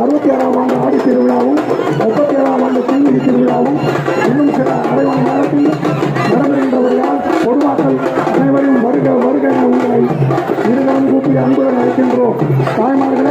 அறுபத்தி ஏழாம் ஆண்டு ஆடி திருவிழாவும் முப்பத்தி ஏழாம் ஆண்டு தீவிரி திருவிழாவும் கரம் கூட்டி அன்புடன் அழைக்கின்றோம். தாய்மார்களே